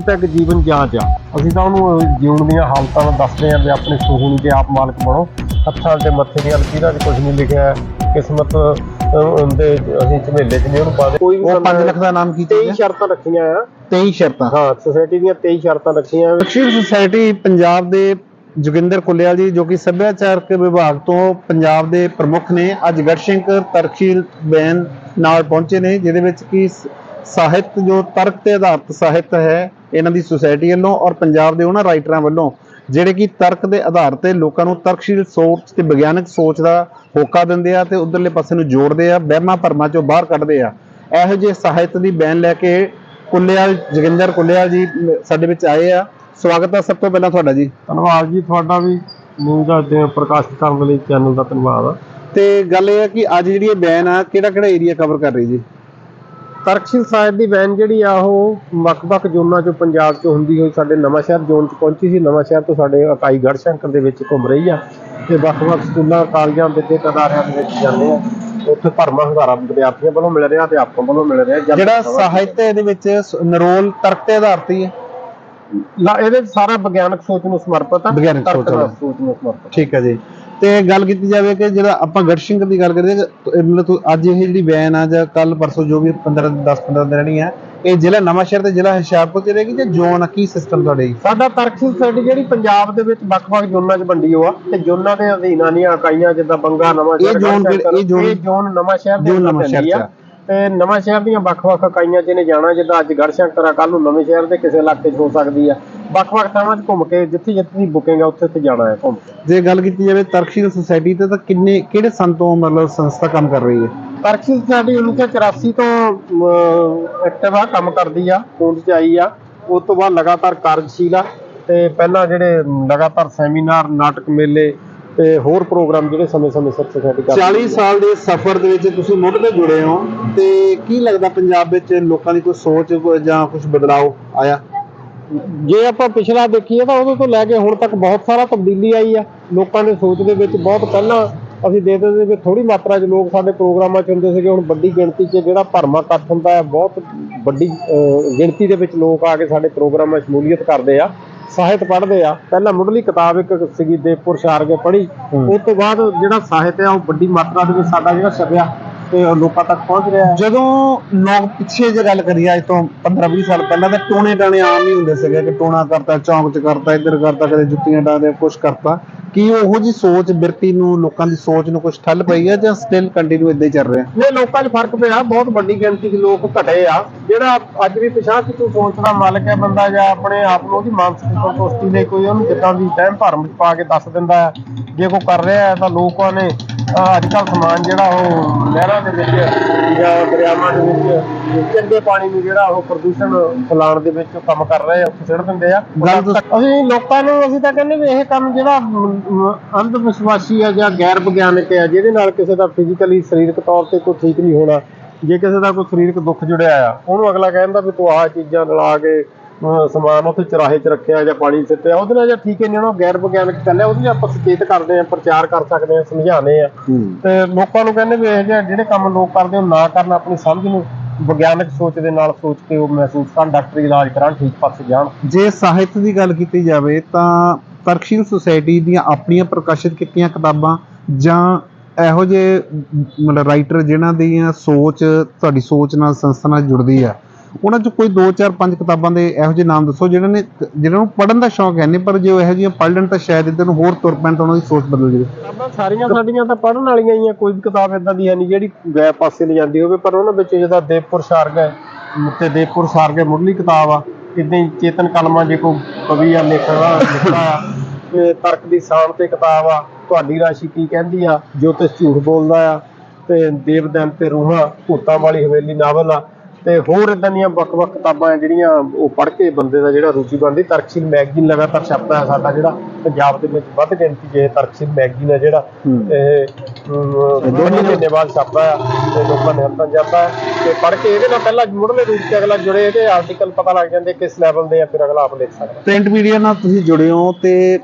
ਤੱਕ ਜੀਵਨ ਜਾਂਚ ਆ। ਅਸੀਂ ਤਾਂ ਉਹਨੂੰ ਜਿਉਣ ਦੀਆਂ ਹਾਲਤਾਂ ਨੂੰ ਦੱਸਦੇ ਆਂ ਵੀ ਆਪਣੇ ਸੁਹੂਣੀ ਦੇ ਆਪ ਮਾਲਕ ਬਣੋ। ਹੱਥਾਂ ਤੇ ਮੱਥੇ ਦੀਆਂ ਲਕੀਰਾਂ 'ਚ ਕੁਝ ਨਹੀਂ ਲਿਖਿਆ। ਕਿਸਮਤ ਅਹ, ਦੇ ਅਸੀਂ ਝਮੇਲੇ 'ਚ ਨਹੀਂ ਉਹਨੂੰ ਪਾਦੇ ਕੋਈ ਵੀ ਉਹ 5 ਸਾਨੂੰ ਲੱਖ ਦਾ ਨਾਮ ਕੀ 23 ਸ਼ਰਤਾਂ ਰੱਖੀਆਂ ਆ। 23 ਸ਼ਰਤਾਂ। ਹਾਂ ਸੋਸਾਇਟੀ ਦੀਆਂ 23 ਸ਼ਰਤਾਂ ਰੱਖੀਆਂ ਆ। ਦਕਸ਼ਿਣ ਸੁਸਾਇਟੀ ਪੰਜਾਬ ਦੇ ਜੋਗਿੰਦਰ ਕੁਲਿਆਲ ਜੀ ਜੋ ਕਿ ਸੱਭਿਆਚਾਰਕ ਵਿਭਾਗ ਤੋਂ ਪੰਜਾਬ ਦੇ ਪ੍ਰਮੁੱਖ ਨੇ ਅੱਜ ਗੜਸ਼ੰਕਰ ਤਰਕਸ਼ੀਲ ਬੈਨ ਨਾਲ ਪਹੁੰਚੇ ਨੇ ਜਿਹਦੇ ਵਿੱਚ ਕਿ ਸਾਹਿਤ ਜੋ ਤਰਕ ਤੇ ਆਧਾਰਿਤ ਸਾਹਿਤ ਹੈ ਇਹਨਾਂ ਦੀ ਸੁਸਾਇਟੀ ਵੱਲੋਂ ਔਰ ਪੰਜਾਬ ਦੇ ਉਹਨਾਂ ਰਾਈਟਰਾਂ ਵੱਲੋਂ ਜਿਹੜੇ ਕਿ ਤਰਕ ਦੇ ਆਧਾਰ ਤੇ ਲੋਕਾਂ ਨੂੰ ਤਰਕਸ਼ੀਲ ਸੋਚ ਤੇ ਵਿਗਿਆਨਕ ਸੋਚ ਦਾ ਹੋਕਾ ਦਿੰਦੇ ਆ ਤੇ ਉਧਰਲੇ ਪਾਸੇ ਨੂੰ ਜੋੜਦੇ ਆ ਵਹਿਮਾਂ ਭਰਮਾਂ ਚੋਂ ਬਾਹਰ ਕੱਢਦੇ ਆ। ਇਹੋ ਜਿਹੇ ਸਾਹਿਤ ਦੀ ਬੈਨ ਲੈ ਕੇ ਕੁੱਲਿਆਲ ਜੋਗਿੰਦਰ ਕੁੱਲਿਆਲ ਜੀ ਸਾਡੇ ਵਿੱਚ ਆਏ ਆ। ਸਵਾਗਤ ਹੈ ਸਭ ਤੋਂ ਪਹਿਲਾਂ ਤੁਹਾਡਾ ਜੀ। ਧੰਨਵਾਦ ਜੀ ਤੁਹਾਡਾ ਵੀ ਨਿਊਜ਼ ਦੇ ਪ੍ਰਕਾਸ਼ਿਤ ਕਰਨ ਲਈ ਚੈਨਲ ਦਾ ਧੰਨਵਾਦ ਆ। ਤੇ ਗੱਲ ਇਹ ਹੈ ਕਿ ਅੱਜ ਜਿਹੜੀ ਇਹ ਬੈਨ ਆ ਕਿਹੜਾ ਕਿਹੜਾ ਏਰੀਆ ਕਵਰ ਕਰ ਰਹੀ ਜੀ? ਤਰਕਸ਼ੀਲ ਸਾਹਿਬ ਦੀ ਵੈਨ ਜਿਹੜੀ ਆ ਉਹ ਵੱਖ-ਵੱਖ ਜ਼ੋਨਾਂ ਚੋਂ ਪੰਜਾਬ ਚੋਂ ਹੁੰਦੀ ਹੋਈ ਸਾਡੇ ਨਵਾਂ ਸ਼ਹਿਰ ਜ਼ੋਨ ਚ ਪਹੁੰਚੀ ਸੀ। ਨਵਾਂ ਸ਼ਹਿਰ ਤੋਂ ਸਾਡੇ ਇਕਾਈ ਗੜਸ਼ੰਕਰ ਦੇ ਵਿੱਚ ਘੁੰਮ ਰਹੀ ਆ ਤੇ ਵੱਖ-ਵੱਖ ਸਕੂਲਾਂ ਕਾਲਜਾਂ ਦੇ ਅਦਾਰਿਆਂ ਦੇ ਵਿੱਚ ਜਾਂਦੇ ਆ। ਉੱਥੇ ਭਰਮਾ ਹੰਗਾਰਾ ਵਿਦਿਆਰਥੀਆਂ ਵੱਲੋਂ ਮਿਲ ਰਿਹਾ ਅਧਿਆਪਕਾਂ ਵੱਲੋਂ ਮਿਲ ਰਿਹਾ। ਜਿਹੜਾ ਸਾਹਿਤ ਇਹਦੇ ਵਿੱਚ ਨਰੋਲ ਤਰਕ ਤੇ ਆਧਾਰਿਤ ਹੀ ਹੈ? ਲਾ- ਇਹਦੇ ਸਾਰਾ ਵਿਗਿਆਨਕ ਸੋਚ ਨੂੰ ਸਮਰਪਿਤ ਆ। ਵਿਗਿਆਨਕ। ਸੋਚ ਨੂੰ ਸਮਰਪਿਤ ਠੀਕ ਹੈ ਜੀ। ਤੇ ਗੱਲ ਕੀਤੀ ਜਾਵੇ ਕਿ ਜਿਹੜਾ ਆਪਾਂ ਗੜਸ਼ਿੰਕਰ ਦੀ ਗੱਲ ਕਰੀਏ ਤਾਂ ਇਹ ਮਤਲਬ ਤੂੰ ਅੱਜ ਇਹ ਜਿਹੜੀ ਬੈਨ ਆ ਜਾਂ ਕੱਲ ਪਰਸੋਂ ਜੋ ਵੀ 15 10 15 ਦਿਨ ਰਹਿਣੀ ਆ ਇਹ ਜ਼ਿਲ੍ਹਾ ਨਵਾਂਸ਼ਹਿਰ ਤੇ ਜ਼ਿਲ੍ਹਾ ਹੁਸ਼ਿਆਰਪੁਰ ਚ ਰਹੇਗੀ ਜਾਂ ਜ਼ੋਨ ਕੀ ਸਿਸਟਮ ਤੁਹਾਡੇ ਜੀ? ਸਾਡਾ ਤਰਕਸ਼ੀਲ ਸੋਸਾਇਟੀ ਜਿਹੜੀ ਪੰਜਾਬ ਦੇ ਵਿੱਚ ਵੱਖ-ਵੱਖ ਜ਼ੋਨਾਂ 'ਚ ਵੰਡੀ ਹੋ ਆ ਤੇ ਜ਼ੋਨਾਂ ਦੇ ਅਧੀਨਾਂ ਦੀਆਂ ਇਕਾਈਆਂ ਜਿੱਦਾਂ ਬੰਗਾ ਨਵਾਂ ਇਹ ਜ਼ੋਨ ਇਹ ਜ਼ੋਨ- ਇਹ ਜ਼ੋਨ ਨਵਾਂ ਸ਼ਹਿਰ ਦੇ ਨਵਾਂ ਸ਼ਹਿਰ ਆ। ਚ। ਤੇ ਨਵਾਂ ਸ਼ਹਿਰ ਦੀਆਂ ਵੱਖ-ਵੱਖ ਇਕਾਈਆਂ 'ਚ ਨੇ ਜਾਣਾ ਜਿੱਦਾਂ ਅੱਜ ਗੜਸ਼ੰਕਰ ਕੱਲ ਨੂੰ ਨਵੇਂ ਸ਼ਹਿਰ ਦੇ ਕਿਸੇ ਇਲਾਕੇ 'ਚ ਹੋ ਸਕਦੀ ਆ। ਵੱਖ-ਵੱਖ ਥਾਵਾਂ 'ਚ ਘੁੰਮ ਕੇ ਜਿੱਥੇ ਜਿੱਥੇ ਦੀ ਬੁਕਿੰਗ ਆ ਉੱਥੇ ਉੱਥੇ ਜਾਣਾ ਹੈ ਘੁੰਮ ਕੇ। ਜੇ ਗੱਲ ਕੀਤੀ ਜਾਵੇ ਤਰਕਸ਼ੀਲ ਸੁਸਾਇਟੀ ਤੇ ਤਾਂ ਕਿੰਨੇ ਕਿਹੜੇ ਸੰਤੋਂ ਮਤਲਬ ਸੰਸਥਾ ਕੰਮ ਕਰ ਰਹੀ ਹੈ? ਤਰਕਸ਼ੀਲ ਸਾਡੀ 1984 ਤੋਂ ਐਕਟਿਵ ਆ ਕੰਮ ਕਰਦੀ ਆ ਹੋਂਦ 'ਚ ਆਈ ਆ। ਉਸ ਤੋਂ ਬਾਅਦ ਲਗਾਤਾਰ ਕਾਰਜਸ਼ੀਲ ਆ ਤੇ ਪਹਿਲਾਂ ਜਿਹੜੇ ਲਗਾਤਾਰ ਸੈਮੀਨਾਰ ਨਾਟਕ ਮੇਲੇ ਤੇ ਹੋਰ ਪ੍ਰੋਗਰਾਮ ਜਿਹੜੇ ਸਮੇਂ-ਸਮੇਂ ਸਿਰ ਸੁਸਾਇਟੀ ਕਰਦੀ 40 ਸਾਲ ਦੇ ਸਫ਼ਰ ਦੇ ਵਿੱਚ ਤੁਸੀਂ ਮੁੱਢ ਤੇ ਜੁੜੇ ਹੋ ਤੇ ਕੀ ਲੱਗਦਾ ਪੰਜਾਬ ਵਿੱਚ ਲੋਕਾਂ ਦੀ ਕੋਈ ਸੋਚ ਜਾਂ ਕੁਝ ਬਦਲਾਅ ਆਇਆ? ਜੇ ਆਪਾਂ ਪਿਛਲਾ ਦੇਖੀਏ ਤਾਂ ਉਦੋਂ ਤੋਂ ਲੈ ਕੇ ਹੁਣ ਤੱਕ ਬਹੁਤ ਸਾਰਾ ਤਬਦੀਲੀ ਆਈ ਆ। ਲੋਕਾਂ ਦੇ ਸੋਚ ਦੇ ਵਿੱਚ ਬਹੁਤ ਪਹਿਲਾਂ ਅਸੀਂ ਦੇਖਦੇ ਸੀ ਵੀ ਥੋੜੀ ਮਾਤਰਾ 'ਚ ਲੋਕ ਸਾਡੇ ਪ੍ਰੋਗਰਾਮਾਂ 'ਚ ਹੁੰਦੇ ਸੀਗੇ। ਹੁਣ ਵੱਡੀ ਗਿਣਤੀ 'ਚ ਜਿਹੜਾ ਭਰਮਾ ਇਕੱਠ ਹੁੰਦਾ ਹੈ ਬਹੁਤ ਵੱਡੀ ਗਿਣਤੀ ਦੇ ਵਿੱਚ ਲੋਕ ਆ ਕੇ ਸਾਡੇ ਪ੍ਰੋਗਰਾਮਾਂ 'ਚ ਸ਼ਮੂਲੀਅਤ ਕਰਦੇ ਆ ਸਾਹਿਤ ਪੜ੍ਹਦੇ ਆ। ਪਹਿਲਾਂ ਮੁੱਢਲੀ ਕਿਤਾਬ ਇੱਕ ਸੀਗੀ ਦੇਵਪੁਰ ਸ਼ਾਰਗੇ ਪੜ੍ਹੀ। ਉਸ ਤੋਂ ਬਾਅਦ ਜਿਹੜਾ ਸਾਹਿਤ ਆ ਉਹ ਵੱਡੀ ਮਾਤਰਾ ਦੇ ਵਿੱਚ ਸਾਡਾ ਜਿਹੜਾ ਛਪਿਆ। ਤੇ ਉਹ ਲੋਕਾਂ ਤੱਕ ਪਹੁੰਚ ਰਿਹਾ ਹੈ। ਜਦੋਂ ਲੋਕ ਪਿੱਛੇ ਜੇ ਗੱਲ ਕਰੀਏ ਅੱਜ ਤੋਂ 15 20 ਸਾਲ ਪਹਿਲਾਂ ਤਾਂ ਟੋਣੇ ਟਾਣੇ ਆਮ ਹੀ ਹੁੰਦੇ ਸੀਗੇ ਕਿ ਟੋਣਾ ਕਰਤਾ ਚੌਂਕ 'ਚ ਕਰਤਾ ਇੱਧਰ ਕਰਤਾ ਕਦੇ ਜੁੱਤੀਆਂ ਡਾਦੇ ਕੁਛ ਕਰਤਾ। ਕੀ ਉਹੋ ਜੀ ਸੋਚ ਬਿਰਤੀ ਨੂੰ ਲੋਕਾਂ ਦੀ ਸੋਚ ਨੂੰ ਕੁਝ ਠੱਲ ਪਈ ਹੈ ਜਾਂ ਸਟਿਲ ਕੰਟੀਨਿਊ ਇਦਾਂ ਹੀ ਚੱਲ ਰਿਹਾ? ਨੇ ਲੋਕਾਂ 'ਚ ਫ਼ਰਕ ਪਿਆ ਬਹੁਤ ਵੱਡੀ ਗਿਣਤੀ ਦੇ ਲੋਕ ਘਟੇ ਆ। ਜਿਹੜਾ ਅੱਜ ਵੀ ਪਿਛਾਂ ਕਿਤੋਂ ਸੋਚ ਦਾ ਮਾਲਕ ਹੈ ਬੰਦਾ ਜਾਂ ਆਪਣੇ ਆਪ ਨੂੰ ਉਹਦੀ ਮਾਨਸਿਕ ਸੰਤੁਸ਼ਟੀ ਲਈ ਕੋਈ ਉਹਨੂੰ ਜਿੱਦਾਂ ਦੀ ਟਾਈਮ ਭਰਮ 'ਚ ਪਾ ਕੇ ਦੱਸ ਦਿੰਦਾ ਹੈ ਜੇ ਕੋਈ ਕਰ ਰਿਹਾ ਹੈ ਤਾਂ ਲੋਕਾਂ ਨੇ ਅੱਜ ਕੱਲ੍ਹ ਸਮਾਨ ਜਿਹੜਾ ਉਹ ਨਹਿਰਾਂ ਦੇ ਵਿੱਚ ਜਾਂ ਦਰਿਆਵਾਂ ਦੇ ਵਿੱਚ ਚੰਗੇ ਪਾਣੀ ਨੂੰ ਜਿਹੜਾ ਉਹ ਪ੍ਰਦੂਸ਼ਣ ਫੈਲਾਉਣ ਦੇ ਵਿੱਚ ਕੰਮ ਕਰ ਰਹੇ ਆ ਸਿੱਟ ਦਿੰਦੇ ਆ। ਅਸੀਂ ਲੋਕਾਂ ਨੂੰ ਅਸੀਂ ਤਾਂ ਕਹਿੰਦੇ ਵੀ ਇਹ ਕੰਮ ਜਿਹੜਾ ਅੰਧ ਵਿਸ਼ਵਾਸੀ ਆ ਜਾਂ ਗੈਰ ਵਿਗਿਆਨਕ ਹੈ ਜਿਹਦੇ ਨਾਲ ਕਿਸੇ ਦਾ ਫਿਜ਼ੀਕਲੀ ਸਰੀਰਕ ਤੌਰ ਤੇ ਕੋਈ ਠੀਕ ਨਹੀਂ ਹੋਣਾ ਜੇ ਕਿਸੇ ਦਾ ਕੋਈ ਸਰੀਰਕ ਦੁੱਖ ਜੁੜਿਆ ਆ ਉਹਨੂੰ ਅਗਲਾ ਕਹਿੰਦਾ ਵੀ ਤੂੰ ਆਹ ਚੀਜ਼ਾਂ ਰਲਾ ਕੇ ਸਮਾਨ ਉੱਥੇ ਚਰਾਹੇ 'ਚ ਰੱਖਿਆ ਜਾਂ ਪਾਣੀ 'ਚ ਸਿੱਟਿਆ ਉਹਦੇ ਨਾਲ ਜਾਂ ਠੀਕ ਹੈ ਨਹੀਂ ਉਹਨੂੰ ਗੈਰ ਵਿਗਿਆਨਕ ਚੱਲਿਆ ਉਹਦੀ ਆਪਾਂ ਸੁਚੇਤ ਕਰਦੇ ਆ ਪ੍ਰਚਾਰ ਕਰ ਸਕਦੇ ਆ ਸਮਝਾਉਂਦੇ ਆ ਤੇ ਲੋਕਾਂ ਨੂੰ ਕਹਿੰਦੇ ਵੀ ਇਹ ਜਿਹੇ ਜਿਹੜੇ ਕੰਮ ਲੋਕ ਕਰਦੇ ਉਹ ਨਾ ਕਰਨ ਆਪਣੀ ਸਮਝ ਨੂੰ ਵਿਗਿਆਨਕ ਸੋਚ ਦੇ ਨਾਲ ਸੋਚ ਕੇ ਉਹ ਮਹਿਸੂਸ ਕਰਨ ਡਾਕਟਰੀ ਇਲਾਜ ਕਰਾਉਣ ਠੀਕ ਪਾਸੇ ਜਾਣ। ਜੇ ਸਾਹਿਤ ਦੀ ਗੱਲ ਕੀਤੀ ਜਾਵੇ ਤਾਂ ਤਰਕਸ਼ੀਲ ਸੁਸਾਇਟੀ ਦੀਆਂ ਆਪਣੀਆਂ ਪ੍ਰਕਾਸ਼ਿਤ ਕੀਤੀਆਂ ਕਿਤਾਬਾਂ ਜਾਂ ਇਹੋ ਜਿਹੇ ਮਤਲਬ ਰਾਈਟਰ ਜਿਨ੍ਹਾਂ ਦੀਆਂ ਸੋਚ ਤੁਹਾਡੀ ਸੋਚ ਨਾਲ ਸੰਸਥਾ ਨਾਲ ਜੁੜਦੀ ਆ ਉਹਨਾਂ 'ਚ ਕੋਈ 2 4 5 ਕਿਤਾਬਾਂ ਦੇ ਇਹੋ ਜਿਹੇ ਨਾਮ ਦੱਸੋ, ਜਿਹਨਾਂ ਨੇ ਜਿਹਨਾਂ ਨੂੰ ਪੜ੍ਹਨ ਦਾ ਸ਼ੌਕ ਹੈ ਨਹੀਂ ਪਰ ਜੇ ਉਹ ਇਹੋ ਜਿਹੀਆਂ ਪੜ੍ਹ ਲੈਣ ਤਾਂ ਸ਼ਾਇਦ ਇੱਧਰ ਨੂੰ ਹੋਰ ਤੁਰ ਪੈਣ ਤਾਂ ਉਹਨਾਂ ਦੀ ਸੋਚ ਬਦਲ ਜਾਵੇ। ਕਿਤਾਬਾਂ ਸਾਰੀਆਂ ਸਾਡੀਆਂ ਤਾਂ ਪੜ੍ਹਨ ਵਾਲੀਆਂ ਹੀ ਆ, ਕੋਈ ਵੀ ਕਿਤਾਬ ਇਦਾਂ ਦੀ ਹੈ ਨਹੀਂ ਜਿਹੜੀ ਗਏ ਪਾਸੇ ਲੈ ਜਾਂਦੀ ਹੋਵੇ, ਪਰ ਉਹਨਾਂ ਵਿੱਚ ਜਿਹਦਾ ਦੇਵਪੁਰ ਸਾਰਗ ਹੈ ਤੇ ਦੇਵਪੁਰ ਸਾਰਗ ਹੈ, ਮੁੱਢਲੀ ਕਿਤਾਬ ਆ ਇਦਾਂ ਹੀ ਚੇਤਨ ਕਲਮਾ ਜੇ ਕੋਈ ਕਵੀ ਆ, ਲੇਖਕ ਲਿਖਦਾ ਆ ਤਰਕ ਦੀ ਸਾਂਭ ਤੇ ਕਿਤਾਬ ਆ, ਤੁਹਾਡੀ ਰਾਸ਼ੀ ਕੀ ਕਹਿੰਦੀ ਆ ਜੋਤਿਸ਼ ਝੂਠ ਬੋਲਦਾ ਆ, ਤੇ ਦੇਵਦਨ ਤੇ ਰੂਹਾਂ, ਭੂਤਾਂ ਵਾਲੀ ਹਵੇਲੀ ਨਾਵਲ ਆ ਤੇ ਹੋਰ ਇਦਾਂ ਦੀਆਂ ਵੱਖ-ਵੱਖ ਕਿਤਾਬਾਂ ਆ ਜਿਹੜੀਆਂ ਉਹ ਪੜ੍ਹ ਕੇ ਬੰਦੇ ਦਾ ਜਿਹੜਾ ਰੁਚੀ ਬਣਦੀ। ਤਰਕਸ਼ੀਲ ਮੈਗਜ਼ੀਨ ਲਗਾਤਾਰ ਛਪਦਾ ਹੈ ਸਾਡਾ ਜਿਹੜਾ ਪੰਜਾਬ ਦੇ ਵਿੱਚ ਵੱਧ ਗਿਣਤੀ 'ਚ ਇਹ ਤਰਕਸ਼ੀਲ ਮੈਗਜ਼ੀਨ ਹੈ ਜਿਹੜਾ। ਇਹ ਦੋ ਮਹੀਨੇ ਬਾਅਦ ਛਪਦਾ ਹੈ ਤੇ ਲੋਕਾਂ ਨੇ ਹਰਤਾਂ ਜਾਂਦਾ ਹੈ। ਤੇ ਪੜ੍ਹ ਕੇ ਇਹਦੇ ਨਾਲ ਪਹਿਲਾਂ ਮੁੱਢਲੇ ਰੂਪ 'ਚ ਅਗਲਾ ਜੁੜੇ ਇਹਦੇ ਆਰਟੀਕਲ ਪਤਾ ਲੱਗ ਜਾਂਦੇ ਕਿਸ ਲੈਵਲ ਦੇ ਆ ਫਿਰ ਅਗਲਾ ਆਪ ਲਿਖ ਸਕਦਾ। ਪ੍ਰਿੰਟ ਮੀਡੀਆ ਨਾਲ ਤੁਸੀਂ ਜੁੜੇ ਹੋ ਤੇ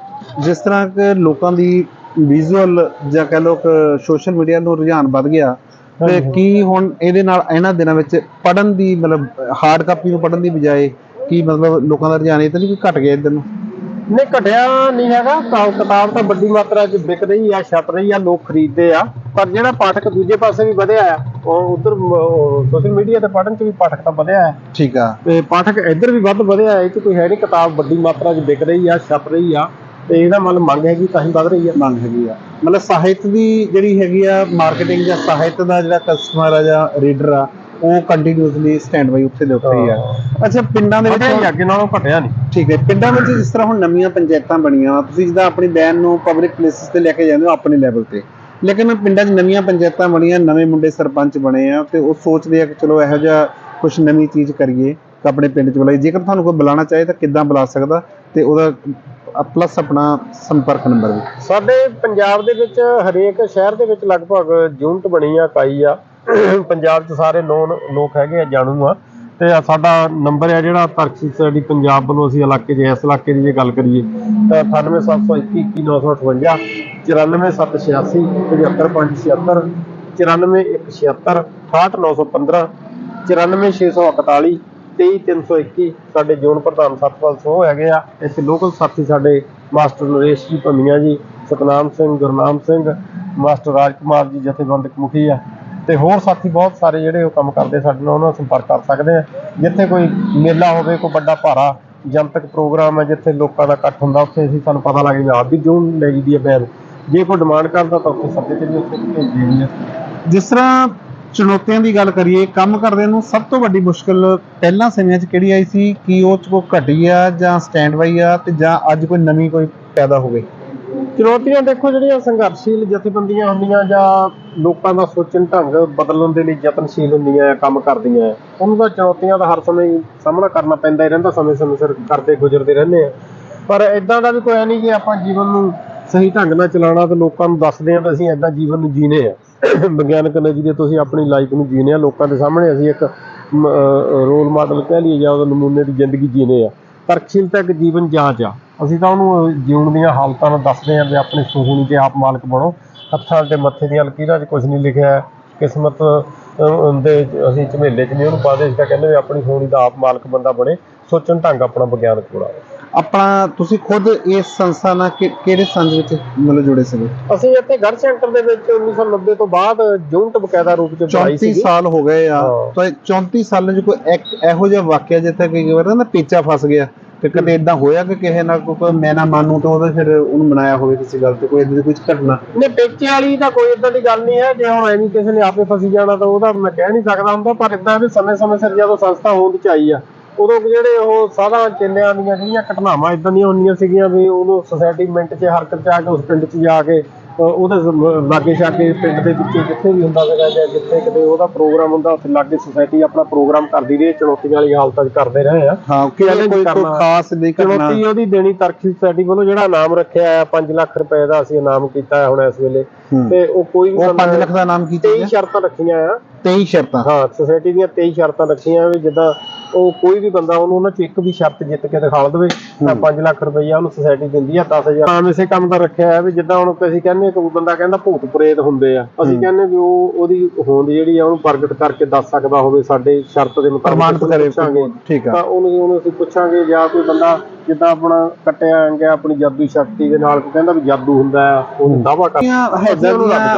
ਜਿਸ ਤਰ੍ਹਾਂ ਕਿ ਲੋਕਾਂ ਦੀ ਵਿਜ਼ੂਅਲ ਜਾਂ ਕਹ ਲੋ ਕਿ ਸੋਸ਼ਲ ਮੀਡੀਆ ਨੂੰ ਰੁਝਾਨ ਵੱਧ ਗਿਆ ਤੇ। ਕੀ ਹੁਣ ਇਹਦੇ ਨਾਲ ਇਹਨਾਂ ਦਿਨਾਂ ਵਿੱਚ ਪੜਨ ਦੀ ਮਤਲਬ ਹਾਰਡ ਕਾਪੀ ਨੂੰ ਪੜਨ ਦੀ ਬਜਾਏ ਕੀ ਮਤਲਬ ਲੋਕਾਂ ਦਾ ਰੁਝਾਨ ਇਹ ਤਾਂ ਨਹੀਂ ਘਟ ਗਿਆ ਇੱਧਰ ਨੂੰ? ਨਹੀਂ ਘਟਿਆ ਨਹੀਂ ਹੈਗਾ। ਕਿਤਾਬ ਤਾਂ ਵੱਡੀ ਮਾਤਰਾ 'ਚ ਵਿਕ ਰਹੀ ਆ ਛਪ ਰਹੀ ਆ ਲੋਕ ਖਰੀਦਦੇ ਆ। ਪਰ ਜਿਹੜਾ ਪਾਠਕ ਦੂਜੇ ਪਾਸੇ ਵੀ ਵਧਿਆ ਆ ਉਹ ਉਧਰ ਸੋਸ਼ਲ ਮੀਡੀਆ ਤੇ ਪੜ੍ਹਨ 'ਚ ਵੀ ਪਾਠਕ ਤਾਂ ਵਧਿਆ ਆ। ਠੀਕ ਆ। ਤੇ ਪਾਠਕ ਇੱਧਰ ਵੀ ਵੱਧ ਵਧਿਆ ਇਹ 'ਚ ਕੋਈ ਹੈ ਨਹੀਂ ਕਿਤਾਬ ਵੱਡੀ ਮਾਤਰਾ 'ਚ ਵਿਕ ਰਹੀ ਆ ਛਪ ਰਹੀ ਆ। ਤੇ ਇਹਦਾ ਮਤਲਬ ਮੰਗ ਹੈਗੀ ਤਾਂ ਹੀ ਵੱਧ ਰਹੀ ਆ। ਮੰਗ ਹੈਗੀ ਆ। ਮਤਲਬ ਸਾਹਿਤ ਦੀ ਜਿਹੜੀ ਹੈਗੀ ਆ ਮਾਰਕੀਟਿੰਗ ਜਾਂ ਸਾਹਿਤ ਦਾ ਜਿਹੜਾ ਕਸਟਮਰ ਆ ਜਾਂ ਰੀਡਰ ਆ ਉਹ ਕੰਟੀਨਿਊਸਲੀ ਸਟੈਂਡ ਬਾਈ ਉੱਥੇ ਦੇ ਹੀ ਆ। ਅੱਛਾ ਪਿੰਡਾਂ ਦੇ ਵਿੱਚ ਅੱਗੇ ਨਾਲੋਂ ਘਟਿਆ ਨਹੀਂ। ਠੀਕ ਹੈ ਪਿੰਡਾਂ ਵਿੱਚ ਜਿਸ ਤਰ੍ਹਾਂ ਹੁਣ ਨਵੀਆਂ ਪੰਚਾਇਤਾਂ ਬਣੀਆਂ ਤੁਸੀਂ ਜਿੱਦਾਂ ਆਪਣੀ ਬੈਨ ਨੂੰ ਪਬਲਿਕ ਪਲੇਸਿਸ ਤੇ ਲੈ ਕੇ ਜਾਂਦੇ ਹੋ ਆਪਣੇ ਲੈਵਲ ਤੇ। ਲੇਕਿਨ ਪਿੰਡਾਂ 'ਚ ਨਵੀਆਂ ਪੰਚਾਇਤਾਂ ਬਣੀਆਂ ਨਵੇਂ ਮੁੰਡੇ ਸਰਪੰਚ ਬਣੇ ਆ ਤੇ ਉਹ ਸੋਚਦੇ ਆ ਕਿ ਚਲੋ ਇਹੋ ਜਿਹਾ ਕੁਝ ਨਵੀਂ ਚੀਜ਼ ਕਰੀਏ ਆਪਣੇ ਪਿੰਡ 'ਚ ਬੁਲਾਈ ਜੇਕਰ ਤੁਹਾਨੂੰ ਕੋਈ ਬੁਲਾਉਣਾ ਚਾਹੇ ਤਾਂ ਕਿੱਦਾਂ ਬੁਲਾ ਸਕਦਾ ਤੇ ਉਹਦਾ ਪਲੱਸ ਆਪਣਾ ਸੰਪਰਕ ਨੰਬਰ ਵੀ। ਸਾਡੇ ਪੰਜਾਬ ਦੇ ਵਿੱਚ ਹਰੇਕ ਸ਼ਹਿਰ ਦੇ ਵਿੱਚ ਲਗਭਗ ਯੂਨਿਟ ਬਣੀ ਆ ਇਕਾਈ ਆ। ਪੰਜਾਬ 'ਚ ਸਾਰੇ ਨੋਨ ਲੋਕ ਹੈਗੇ ਆ, ਜਾਣੂ ਆ। ਤੇ ਸਾਡਾ ਨੰਬਰ ਆ ਜਿਹੜਾ ਤਰਕਸ਼ੀਲ ਸਾਡੀ ਪੰਜਾਬ ਵੱਲੋਂ ਅਸੀਂ ਇਲਾਕੇ 'ਚ ਇਸ ਇਲਾਕੇ ਦੀ ਜੇ ਗੱਲ ਕਰੀਏ, ਤਾਂ 9871219958 94786 75576 94176 68915 94641 23321 ਸਾਡੇ ਜ਼ੋਨ ਪ੍ਰਧਾਨ ਸਤਪਾਲ ਸੋਹ ਹੈਗੇ ਆ। ਇੱਥੇ ਲੋਕਲ ਸਾਥੀ ਸਾਡੇ ਮਾਸਟਰ ਨਰੇਸ਼ ਜੀ ਭਮੀਆਂ ਜੀ, ਸਤਨਾਮ ਸਿੰਘ, ਗੁਰਨਾਮ ਸਿੰਘ, ਮਾਸਟਰ ਰਾਜਕੁਮਾਰ ਜੀ ਜਥੇਬੰਦਕ ਮੁਖੀ ਆ। ਤੇ ਹੋਰ ਸਾਥੀ ਬਹੁਤ ਸਾਰੇ ਜਿਹੜੇ ਉਹ ਕੰਮ ਕਰਦੇ ਸਾਡੇ ਨਾਲ, ਉਹਨਾਂ ਨਾਲ ਸੰਪਰਕ ਕਰ ਸਕਦੇ ਆ। ਜਿੱਥੇ ਕੋਈ ਮੇਲਾ ਹੋਵੇ, ਕੋਈ ਵੱਡਾ ਭਾਰਾ, ਜਨਤਕ ਪ੍ਰੋਗਰਾਮ ਹੈ ਜਿੱਥੇ ਲੋਕਾਂ ਦਾ ਇਕੱਠ ਹੁੰਦਾ, ਉੱਥੇ ਅਸੀਂ ਸਾਨੂੰ ਪਤਾ ਲੱਗ ਜਾਂਦਾ ਆਪ ਵੀ ਜੋਨ ਲੈ ਜੀਦੀ ਹੈ ਬੈਨ। ਜੇ ਕੋਈ ਡਿਮਾਂਡ ਕਰਦਾ ਤਾਂ ਉੱਥੇ ਸੱਦੇ ਤੇ ਵੀ ਉੱਥੇ ਭੇਜ ਜਿਸ ਤਰ੍ਹਾਂ ਚੁਣੌਤੀਆਂ ਦੀ ਗੱਲ ਕਰੀਏ, ਕੰਮ ਕਰਦੇ ਨੂੰ ਸਭ ਤੋਂ ਵੱਡੀ ਮੁਸ਼ਕਲ ਪਹਿਲਾਂ ਸਮਿਆਂ 'ਚ ਕਿਹੜੀ ਆਈ ਸੀ? ਕਿ ਉਹ 'ਚ ਕੋਈ ਘਟੀ ਆ ਜਾਂ ਸਟੈਂਡ ਬਾਈ ਆ ਤੇ ਜਾਂ ਅੱਜ ਕੋਈ ਨਵੀਂ ਕੋਈ ਪੈਦਾ ਹੋਵੇ? ਚੁਣੌਤੀਆਂ ਦੇਖੋ ਜਿਹੜੀਆਂ ਸੰਘਰਸ਼ੀਲ ਜਥੇਬੰਦੀਆਂ ਹੁੰਦੀਆਂ ਜਾਂ ਲੋਕਾਂ ਦਾ ਸੋਚਣ ਢੰਗ ਬਦਲਣ ਦੇ ਲਈ ਯਤਨਸ਼ੀਲ ਹੁੰਦੀਆਂ ਆ ਕੰਮ ਕਰਦੀਆਂ ਆ ਉਹਨਾਂ ਦਾ ਚੁਣੌਤੀਆਂ ਦਾ ਹਰ ਸਮੇਂ ਸਾਹਮਣਾ ਕਰਨਾ ਪੈਂਦਾ ਹੀ ਰਹਿੰਦਾ ਸਮੇਂ ਸਮੇਂ ਸਿਰ ਕਰਦੇ ਗੁਜ਼ਰਦੇ ਰਹਿੰਦੇ ਆ। ਪਰ ਇਦਾਂ ਦਾ ਵੀ ਕੋਈ ਹੈ ਨਹੀਂ ਕਿ ਆਪਾਂ ਜੀਵਨ ਨੂੰ ਸਹੀ ਢੰਗ ਨਾਲ ਚਲਾਉਣਾ ਤੇ ਲੋਕਾਂ ਨੂੰ ਦੱਸਦੇ ਆ ਤਾਂ ਅਸੀਂ ਇਦਾਂ ਜੀਵਨ ਨੂੰ ਜੀਨੇ ਆ। ਵਿਗਿਆਨਕ ਨਜ਼ਰੀਏ ਤੋਂ ਅਸੀਂ ਆਪਣੀ ਲਾਈਫ ਨੂੰ ਜੀਨੇ ਆ, ਲੋਕਾਂ ਦੇ ਸਾਹਮਣੇ ਅਸੀਂ ਇੱਕ ਰੋਲ ਮਾਡਲ ਕਹਿ ਲਈਏ ਜਾਂ ਉਹਦਾ ਨਮੂਨੇ ਦੀ ਜ਼ਿੰਦਗੀ ਜੀਨੇ ਆ। ਤਰਕਸ਼ੀਲਤਾ ਇੱਕ ਜੀਵਨ ਜਾਂਚ ਆ। ਅਸੀਂ ਤਾਂ ਉਹਨੂੰ ਜਿਉਣ ਦੀਆਂ ਹਾਲਤਾਂ ਨੂੰ ਦੱਸਦੇ ਹਾਂ ਵੀ ਆਪਣੀ ਸੁਖਣੀ ਦੇ ਆਪ ਮਾਲਕ ਬਣੋ। ਹੱਥਾਂ ਤੇ ਮੱਥੇ ਦੀਆਂ ਲਕੀਰਾਂ 'ਚ ਕੁਝ ਨਹੀਂ ਲਿਖਿਆ। ਕਿਸਮਤ ਦੇ ਅਸੀਂ ਝਮੇਲੇ 'ਚ ਨਹੀਂ ਉਹਨੂੰ ਪਾਦੇ ਅਸੀਂ ਤਾਂ ਕਹਿੰਦੇ ਵੀ ਆਪਣੀ ਹੋਣੀ ਦਾ ਆਪ ਮਾਲਕ ਬੰਦਾ ਬਣੇ। ਸੋਚਣ ਢੰਗ ਆਪਣਾ ਵਿਗਿਆਨਕ ਹੋਣਾ। ਆਪਣਾ ਤੁਸੀਂ ਖੁਦ ਇਸ ਸੰਸਥਾ ਨਾਲ ਕਿ- ਕਿਹੜੇ ਸੰਦ ਵਿੱਚ ਮਤਲਬ ਜੁੜੇ ਸੀਗੇ? ਅਸੀਂ ਇੱਥੇ ਗੜ ਸੈਂਟਰ ਦੇ ਵਿੱਚ 1990 ਤੋਂ ਬਾਅਦ ਯੂਨਿਟ ਬਕਾਇਦਾ ਰੂਪ 'ਚ ਬਣਾਈ 34 ਸੀਗੀ। ਸਾਲ ਹੋ ਗਏ ਆ। ਹਾਂ। ਤਾਂ ਇਹ 34 ਸਾਲਾਂ 'ਚ ਕੋਈ ਇੱਕ ਇਹੋ ਜਿਹਾ ਵਾਕਿਆ ਜਿੱਥੇ ਕਈ ਵਾਰ ਨਾ ਪੇਚਾ ਫਸ ਗਿਆ ਤੇ ਕਦੇ ਇਦਾਂ ਹੋਇਆ ਕਿ ਕਿਸੇ ਨਾਲ ਕੋਈ ਕੋਈ ਮੈਂ ਨਾ ਮੰਨੂ ਤੇ ਉਹਦੇ ਫਿਰ ਉਹਨੂੰ ਮਨਾਇਆ ਹੋਵੇ ਕਿਸੇ ਗੱਲ ਤੇ ਕੋਈ ਇਦਾਂ ਦੀ ਕੁਝ ਘਟਨਾ? ਨੇ ਪੇਚੇ ਵਾਲੀ ਤਾਂ ਕੋਈ ਇਦਾਂ ਦੀ ਗੱਲ ਨਹੀਂ ਹੈ। ਜੇ ਹੁਣ ਐਵੇਂ ਕਿਸੇ ਨੇ ਆਪੇ ਫਸੀ ਜਾਣਾ ਤਾਂ ਉਹਦਾ ਮੈਂ ਕਹਿ ਨਹੀਂ ਸਕਦਾ ਹੁੰਦਾ ਪਰ ਇਦਾਂ ਵੀ ਸਮੇਂ-ਸਮੇਂ ਸਿਰ ਜਦੋਂ ਸੰਸਥਾ ਹੋਂਦ ਚ ਆਈ ਆ ਉਦੋਂ ਜਿਹੜੇ ਉਹ ਸਾਧਾਂ ਚੇਲਿਆਂ ਦੀਆਂ ਜਿਹੜੀਆਂ ਘਟਨਾਵਾਂ ਇਦਾਂ ਦੀਆਂ ਹੁੰਦੀਆਂ ਸੀਗੀਆਂ ਵੀ ਉਹਨੂੰ ਸੁਸਾਇਟੀ ਮਿੰਟ 'ਚ ਹਰਕਤ 'ਚ ਆ ਕੇ ਉਸ ਪਿੰਡ 'ਚ ਜਾ ਕੇ ਉਹਦੇ ਸ- ਲਾਗੇ ਛਾਗੇ ਪਿੰਡ ਦੇ ਵਿੱਚ ਜਿੱਥੇ ਵੀ ਹੁੰਦਾ ਸੀਗਾ ਜਾਂ ਜਿੱਥੇ ਕਿਤੇ ਉਹਦਾ ਪ੍ਰੋਗਰਾਮ ਹੁੰਦਾ ਉੱਥੇ ਲਾਗੇ ਸੁਸਾਇਟੀ ਆਪਣਾ ਪ੍ਰੋਗਰਾਮ ਕਰਦੀ ਰਹੀ ਹੈ, ਚੁਣੌਤੀਆਂ ਵਾਲੀ ਹਾਲਤਾਂ 'ਚ ਕਰਦੇ ਰਹੇ ਆ। ਹਾਂ ਕਿ challenge ਕੋਈ ਕੋਈ ਕਰਨਾ। ਖਾਸ ਨਹੀਂ ਘਟਨਾ ਚੁਣੌਤੀ ਉਹਦੀ ਦੇਣੀ ਤਰਕਸ਼ੀਲ ਸੁਸਾਇਟੀ ਵੱਲੋਂ ਜਿਹੜਾ ਇਨਾਮ ਰੱਖਿਆ ਹੈ 5 ਲੱਖ ਰੁਪਏ ਦਾ ਅਸੀਂ ਇਨਾਮ ਕੀਤਾ ਹੈ ਹੁਣ ਇਸ ਵੇਲੇ। ਹੂੰ। ਤੇ ਉਹ ਕੋਈ ਵੀ ਉਹ 5 ਬੰਦਾ- ਲੱਖ ਦਾ ਨਾਮ ਕੀ 23 ਚੀਜ਼ ਸ਼ਰਤਾਂ ਰੱਖੀਆਂ ਆ। 23 ਸ਼ਰਤਾਂ। ਹਾਂ ਸੁਸਾਇਟੀ ਦੀਆਂ 23 ਸ਼ਰਤਾਂ ਰੱਖੀਆਂ ਵੀ ਜਿੱਦਾਂ ਉਹ ਕੋਈ ਵੀ ਬੰਦਾ ਉਹਨੂੰ ਉਹਨਾਂ ਚ ਇੱਕ ਵੀ ਸ਼ਰਤ ਜਿੱਤ ਕੇ ਦਿਖਾ ਦੇਵੇ ਤਾਂ 5 ਲੱਖ ਰੁਪਈਆ ਉਹਨੂੰ ਸੁਸਾਇਟੀ ਦਿੰਦੀ ਆ 10000 ਨਾਮ ਇਸੇ ਕੰਮ ਦਾ ਰੱਖਿਆ ਹੈ ਵੀ ਜਿੱਦਾਂ ਹੁਣ ਅਸੀਂ ਕਹਿੰਦੇ ਕਿ ਕੋਈ ਬੰਦਾ ਕਹਿੰਦਾ ਭੂਤ ਪ੍ਰੇਤ ਹੁੰਦੇ ਆ। ਅਸੀਂ ਕਹਿੰਦੇ ਵੀ ਉਹ ਉਹਦੀ ਹੋਂਦ ਜਿਹੜੀ ਆ ਉਹਨੂੰ ਪ੍ਰਗਟ ਕਰਕੇ ਦੱਸ ਸਕਦਾ ਹੋਵੇ ਸਾਡੇ ਸ਼ਰਤ ਦੇ ਮੁਤਾਬਕ ਪ੍ਰਮਾਣਿਤ ਅਸੀਂ ਕਰੇ ਪੁੱਛਾਂਗੇ। ਠੀਕ ਆ। ਤਾਂ ਉਹਨੂੰ ਉਹਨੂੰ ਅਸੀਂ ਪੁੱਛਾਂਗੇ ਜਾਂ ਕੋਈ ਬੰਦਾ ਜਿੱਦਾਂ ਆਪਣਾ ਕੱਟਿਆ ਗਿਆ ਆਪਣੀ ਜਾਦੂ ਸ਼ਕਤੀ ਦੇ ਨਾਲ ਕਹਿੰਦਾ ਵੀ ਜਾਦੂ ਹੁੰਦਾ ਆ ਉਹਨੂੰ ਦਾਵਾ ਕਰ।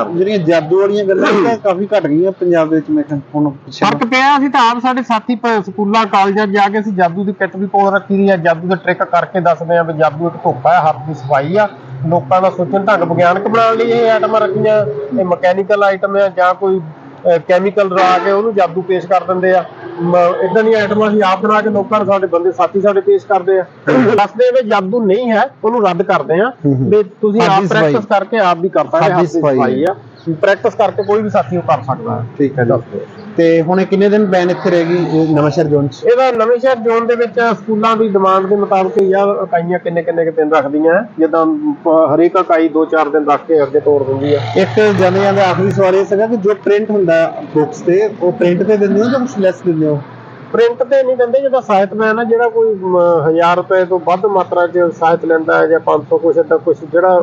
ਜਿਹੜੀਆਂ ਜਾਦੂ ਵਾਲੀਆਂ ਗੱਲਾਂ ਕਾਫੀ ਘਟ ਗਈਆਂ ਪੰਜਾਬ ਦੇ ਵਿੱਚ ਮੈਂ ਹੁਣ ਪਿੱਛੇ ਫ਼ਰਕ ਪਿਆ ਅਸੀਂ ਤਾਂ ਆਪ ਸਾਡੇ ਸਾਥੀ ਪ- ਸਕੂਲਾਂ ਕਾਲਜਾਂ 'ਚ ਜਾ ਕੇ ਅਸੀਂ ਜਾਦੂ ਦੀ ਕਿੱਟ ਵੀ ਕੋਲ ਰੱਖੀ ਦੀ ਆ ਜਾਦੂ ਦੇ ਟ੍ਰਿਕ ਕਰਕੇ ਦੱਸਦੇ ਆ ਵੀ ਜਾਦੂ ਇੱਕ ਧੋਖਾ ਹੈ ਹੱਥ ਦੀ ਸਫ਼ਾਈ ਆ। ਲੋਕਾਂ ਦਾ ਸੋਚਣ ਢੰਗ ਵਿਗਿਆਨਕ ਬਣਾਉਣ ਲਈ ਇਹ ਆਈਟਮਾਂ ਰੱਖੀਆਂ ਇਹ ਮਕੈਨੀਕਲ ਆਈਟਮ ਆ ਜਾਂ ਕੋਈ ਕੈਮੀਕਲ ਲਾ ਕੇ ਉਹਨੂੰ ਜਾਦੂ ਪੇਸ਼ ਕਰ ਦਿੰਦੇ ਆ। ਇਦਾਂ ਦੀਆਂ ਆਈਟਮਾਂ ਅਸੀਂ ਆਪ ਬਣਾ ਕੇ ਲੋਕਾਂ ਨੂੰ ਸਾਡੇ ਬੰਦੇ ਸਾਥੀ ਸਾਡੇ ਪੇਸ਼ ਕਰਦੇ ਆ। ਦੱਸਦੇ ਵੀ ਜਾਦੂ ਨਹੀਂ ਹੈ ਉਹਨੂੰ ਰੱਦ ਕਰਦੇ ਆ। ਵੀ ਤੁਸੀਂ ਆਪ। ਪ੍ਰੈਕਟਿਸ ਕਰਕੇ ਆਪ ਵੀ ਕਰ ਸਕਦੇ ਹੱਥ ਦੀ ਸਫ਼ਾਈ ਆ। ਪ੍ਰੈਕਟਿਸ ਕਰਕੇ ਕੋਈ ਵੀ ਸਾਥੀ ਉਹ ਕਰ ਸਕਦਾ ਹੈ। ਠੀਕ ਹੈ ਜੀ। ਤੇ ਹੁਣ ਇਹ ਕਿੰਨੇ ਦਿਨ ਬੈਨ ਇੱਥੇ ਰਹੇਗੀ ਨਵਾਂਸ਼ਹਿਰ ਜ਼ੋਨ 'ਚ? ਇਹਦਾ ਨਵੇਂ ਸ਼ਹਿਰ ਜ਼ੋਨ ਦੇ ਵਿੱਚ ਸਕੂਲਾਂ ਦੀ ਡਿਮਾਂਡ ਦੇ ਮੁਤਾਬਕ ਯਾ ਇਕਾਈਆਂ ਕਿੰਨੇ ਕਿੰਨੇ ਕੁ ਦਿਨ ਰੱਖਦੀਆਂ। ਹੈ। ਜਿੱਦਾਂ ਹਰੇਕ ਇਕਾਈ 2-4 ਦਿਨ ਰੱਖ ਕੇ ਅੱਗੇ ਤੋੜ ਦਿੰਦੀ ਆ। ਇੱਕ ਜਾਂਦੇ ਜਾਂਦੇ ਆਖਰੀ ਸਵਾਲ ਇਹ ਸੀਗਾ ਕਿ ਜੋ ਪ੍ਰਿੰਟ ਹੁੰਦਾ ਬੁੱਕਸ ਤੇ ਉਹ ਪ੍ਰਿੰਟ ਤੇ ਦਿੰਦੇ ਹੋ ਜਾਂ ਕੁਝ ਲੈਸ ਦਿੰਦੇ ਹੋ? ਪ੍ਰਿੰਟ ਤੇ ਨਹੀਂ ਦਿੰਦੇ ਜਿਹਦਾ ਸਾਹਿਤਮੈਨ ਆ ਜਿਹੜਾ ਕੋਈ 1000 ਰੁਪਏ ਤੋਂ ਵੱਧ ਮਾਤਰਾ 'ਚ ਸਾਹਿਤ ਲੈਂਦਾ ਹੈ ਜਾਂ 500 ਕੁਛ ਏਦਾਂ ਕੁਛ ਜਿਹੜਾ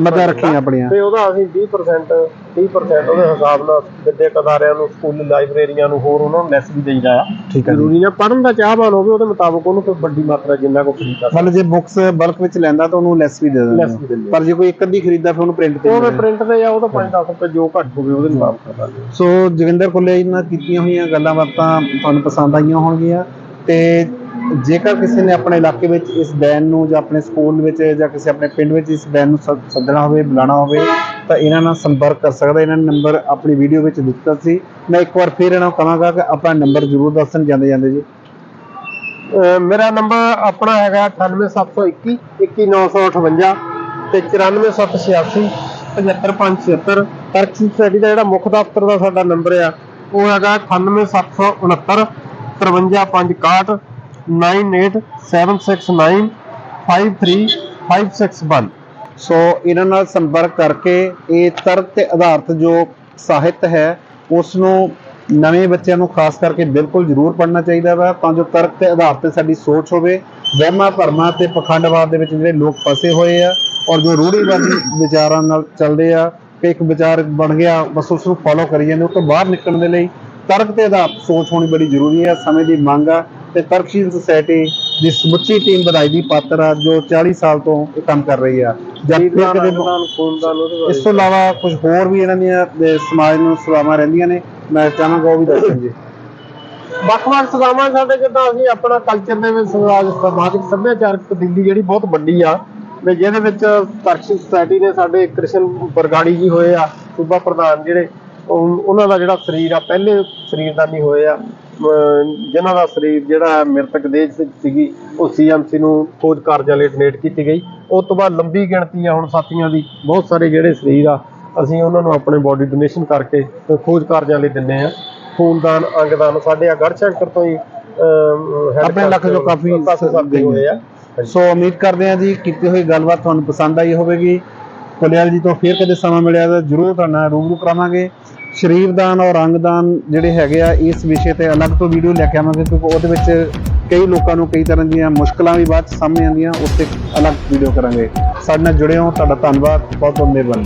ਮਦਾ ਰੱਖੀਆਂ ਆਪਣੀਆਂ। ਤੇ ਉਹਦਾ ਅਸੀਂ 20% 30% ਉਹਦੇ ਹਿਸਾਬ ਨਾਲ ਵਿਦਿਅਕ ਅਦਾਰਿਆਂ ਨੂੰ ਸਕੂਲ ਲਾਇਬ੍ਰੇਰੀਆਂ ਨੂੰ ਹੋਰ ਉਹਨਾਂ ਨੂੰ ਲੈਸ ਵੀ ਦੇਈਦਾ ਆ ਜ਼ਰੂਰੀ ਨਾ ਪੜਨ ਦਾ ਚਾਹਵਾਨ ਹੋਵੇ ਉਹਦੇ ਮੁਤਾਬਕ ਉਹਨੂੰ ਕੋਈ ਵੱਡੀ ਮਾਤਰਾ ਜਿੰਨਾ ਕੋ ਖਰੀਦਾ ਮਤਲਬ ਜੇ ਬੁੱਕਸ ਬਲਕ ਵਿੱਚ ਲੈਂਦਾ ਤਾਂ ਉਹਨੂੰ ਲੈਸ ਵੀ ਦੇ ਦਿੰਦੇ। ਪਰ ਜੇ ਕੋਈ ਇੱਕ ਅੱਧੀ ਖਰੀਦਦਾ ਫਿਰ ਉਹਨੂੰ ਪ੍ਰਿੰਟ ਤੇ ਉਹਦੇ ਮਿਲੇਗਾ। ਪ੍ਰਿੰਟ ਤੇ ਜਾਂ ਉਹਦਾ 5-10 ਰੁਪਏ ਜੋ ਘੱਟ ਹੋਵੇ ਉਹਦੇ ਮੁਤਾਬਕ ਸੋ ਜੋਗਿੰਦਰ ਕੁੱਲੇ ਜੀ ਨਾਲ ਕੀਤੀਆਂ ਹੋਈਆਂ ਗੱਲਾਂ ਬਾਤਾਂ ਤੁਹਾਨੂੰ ਪਸੰਦ ਆਈਆਂ। ਹੋਣਗੀਆਂ ਤੇ ਜੇਕਰ ਕਿਸੇ ਨੇ ਆਪਣੇ ਇਲਾਕੇ ਵਿੱਚ ਇਸ ਬੈਨ ਨੂੰ ਜਾਂ ਆਪਣੇ ਸਕੂਲ ਵਿੱਚ ਜਾਂ ਕਿਸੇ ਆਪਣੇ ਪਿੰਡ ਵਿੱਚ ਇਸ ਬੈਨ ਨੂੰ ਸੱਦ- ਸੱਦਣਾ ਹੋਵੇ, ਬੁਲਾਉਣਾ ਹੋਵੇ, ਤਾਂ ਇਹਨਾਂ ਨਾਲ ਸੰਪਰਕ ਕਰ ਸਕਦਾ। ਇਹਨਾਂ ਨੇ ਨੰਬਰ ਆਪਣੀ ਵੀਡੀਓ ਵਿੱਚ ਦਿੱਤਾ ਸੀ। ਮੈਂ ਇੱਕ ਵਾਰ ਫਿਰ ਇਹਨਾਂ ਨੂੰ ਕਹਾਂਗਾ ਕਿ ਆਪਣਾ ਨੰਬਰ ਜ਼ਰੂਰ ਦੱਸਣ ਜਾਂਦੇ ਜਾਂਦੇ ਜੀ। ਅਹ ਮੇਰਾ ਨੰਬਰ ਆਪਣਾ ਹੈਗਾ 98721 21958 ਤੇ 94786 75576 ਤਰਕਸ਼ੀ ਸਟੱਡੀ ਦਾ ਜਿਹੜਾ ਮੁੱਖ ਦਫ਼ਤਰ ਦਾ ਸਾਡਾ ਨੰਬਰ ਆ, ਉਹ ਹੈਗਾ 98769 53561 98769 53561 ਸੋ ਇਹਨਾਂ ਨਾਲ ਸੰਪਰਕ ਕਰਕੇ ਇਹ ਤਰਕ ਤੇ ਆਧਾਰਿਤ ਜੋ ਸਾਹਿਤ ਹੈ ਉਸ ਨੂੰ ਨਵੇਂ ਬੱਚਿਆਂ ਨੂੰ ਖਾਸ ਕਰਕੇ ਬਿਲਕੁਲ ਜ਼ਰੂਰ ਪੜ੍ਹਨਾ ਚਾਹੀਦਾ ਵਾ ਤਾਂ ਜੋ ਤਰਕ ਤੇ ਆਧਾਰ ਤੇ ਸਾਡੀ ਸੋਚ ਹੋਵੇ। ਵਹਿਮਾਂ ਭਰਮਾਂ ਤੇ ਪਖੰਡਵਾਦ ਦੇ ਵਿੱਚ ਜਿਹੜੇ ਲੋਕ ਫਸੇ ਹੋਏ ਆ ਔਰ ਜੋ ਰੂੜੀਵਾਦੀ ਵਿਚਾਰਾਂ ਨਾਲ ਚੱਲਦੇ ਆ, ਕਿ ਇੱਕ ਵਿਚਾਰ ਬਣ ਗਿਆ, ਬਸ ਉਸ ਨੂੰ ਫੋਲੋ ਕਰੀ ਜਾਂਦੇ ਉਹ ਤੋਂ ਬਾਹਰ ਨਿਕਲਣ ਦੇ ਲਈ ਤਰਕ ਤੇ ਆਧਾਰਿਤ ਸੋਚ ਹੋਣੀ ਬੜੀ ਜ਼ਰੂਰੀ ਹੈ ਸਮੇਂ ਦੀ ਮੰਗ ਆ ਤੇ ਤਰਕਸ਼ੀਲ ਸੁਸਾਇਟੀ ਦੀ ਸਮੁੱਚੀ ਟੀਮ ਵਧਾਈ ਦੀ ਪਾਤਰ ਆ ਜੋ 40 ਸਾਲ ਤੋਂ ਇਹ ਕੰਮ ਕਰ ਰਹੀ ਆ। ਜਦ ਇਸ ਤੋਂ ਇਲਾਵਾ ਕੁਝ ਹੋਰ ਵੀ ਇਹਨਾਂ ਦੀਆਂ ਦੇ ਸਮਾਜ ਨੂੰ ਸੇਵਾਵਾਂ ਰਹਿੰਦੀਆਂ ਨੇ ਮੈਂ ਚਾਹਾਂਗਾ ਉਹ ਵੀ ਦੱਸਣ ਜੀ। ਵੱਖ-ਵੱਖ ਸੇਵਾਵਾਂ ਸਾਡੇ ਜਿੱਦਾਂ ਅਸੀਂ ਆਪਣਾ ਕਲਚਰ ਦੇ ਵਿੱਚ ਸਮਾਜ ਸਮਾਜਿਕ ਸੱਭਿਆਚਾਰਕ ਤਬਦੀਲੀ ਜਿਹੜੀ ਬਹੁਤ ਵੱਡੀ ਆ ਵੀ ਜਿਹਦੇ ਵਿੱਚ ਤਰਕਸ਼ੀ ਸੁਸਾਇਟੀ ਨੇ ਸਾਡੇ ਕ੍ਰਿਸ਼ਨ ਬਰਗਾੜੀ ਜੀ ਹੋਏ ਆ ਸੂਬਾ ਪ੍ਰਧਾਨ ਜਿਹੜੇ ਉਹਨਾਂ ਦਾ ਜਿਹੜਾ ਸਰੀਰ ਆ ਪਹਿਲੇ ਸਰੀਰਦਾਨੀ ਹੋਏ ਆ ਅਮ ਜਿਨ੍ਹਾਂ ਦਾ ਸਰੀਰ ਜਿਹੜਾ ਮ੍ਰਿਤਕ ਦੇਹ ਸੀਗੀ ਉਹ ਸੀਐਮਸੀ ਨੂੰ ਖੋਜ ਕਾਰਜਾਂ ਲਈ ਡੋਨੇਟ ਕੀਤੀ ਗਈ। ਉਸ ਤੋਂ ਬਾਅਦ ਲੰਬੀ ਗਿਣਤੀ ਆ ਹੁਣ ਸਾਥੀਆਂ ਦੀ ਬਹੁਤ ਸਾਰੇ ਜਿਹੜੇ ਸਰੀਰ ਆ ਅਸੀਂ ਉਹਨਾਂ ਨੂੰ ਆਪਣੇ ਬੋਡੀ ਡੋਨੇਸ਼ਨ ਕਰਕੇ ਖੋਜ ਕਾਰਜਾਂ ਲਈ ਦਿੰਨੇ ਆ। ਖੂਨਦਾਨ ਅੰਗਦਾਨ ਸਾਡੇ ਆ ਗੜਸ਼ੰਕਰ ਤੋਂ ਹੀ ਆਪਣੇ ਇਲਾਕੇ ਚੋਂ ਕਾਫੀ ਸਾਥੀ ਹੋਏ ਆ। ਸੋ ਉਮੀਦ ਕਰਦੇ ਹਾਂ ਜੀ ਕੀਤੀ ਹੋਈ ਗੱਲਬਾਤ ਤੁਹਾਨੂੰ ਪਸੰਦ ਆਈ ਹੋਵੇਗੀ। ਕੁਲਿਆਲ ਜੀ ਤੋਂ ਫਿਰ ਕਦੇ ਸਮਾਂ ਮਿਲਿਆ ਤਾਂ ਜਰੂਰ ਤੁਹਾਡੇ ਰੂਬਰੂ ਕਰਾਵਾਂਗੇ। ਸ਼ਰੀਰਦਾਨ ਔਰ ਅੰਗਦਾਨ ਜਿਹੜੇ ਹੈਗੇ ਆ ਇਸ ਵਿਸ਼ੇ ਤੇ ਅਲੱਗ ਤੋਂ ਵੀਡੀਓ ਲੈ ਕੇ ਆਵਾਂਗੇ ਕਿਉਂਕਿ ਉਹਦੇ ਵਿੱਚ ਕਈ ਲੋਕਾਂ ਨੂੰ ਕਈ ਤਰ੍ਹਾਂ ਦੀਆਂ ਮੁਸ਼ਕਲਾਂ ਵੀ ਬਾਅਦ ਚ ਸਾਹਮਣੇ ਆਉਂਦੀਆਂ, ਉਸ ਤੇ ਅਲੱਗ ਵੀਡੀਓ ਕਰਾਂਗੇ। ਸਾਡੇ ਨਾਲ ਜੁੜੇ ਹੋ ਤੁਹਾਡਾ ਧੰਨਵਾਦ ਬਹੁਤ ਬਹੁਤ ਮਿਹਰਬਾਨੀ।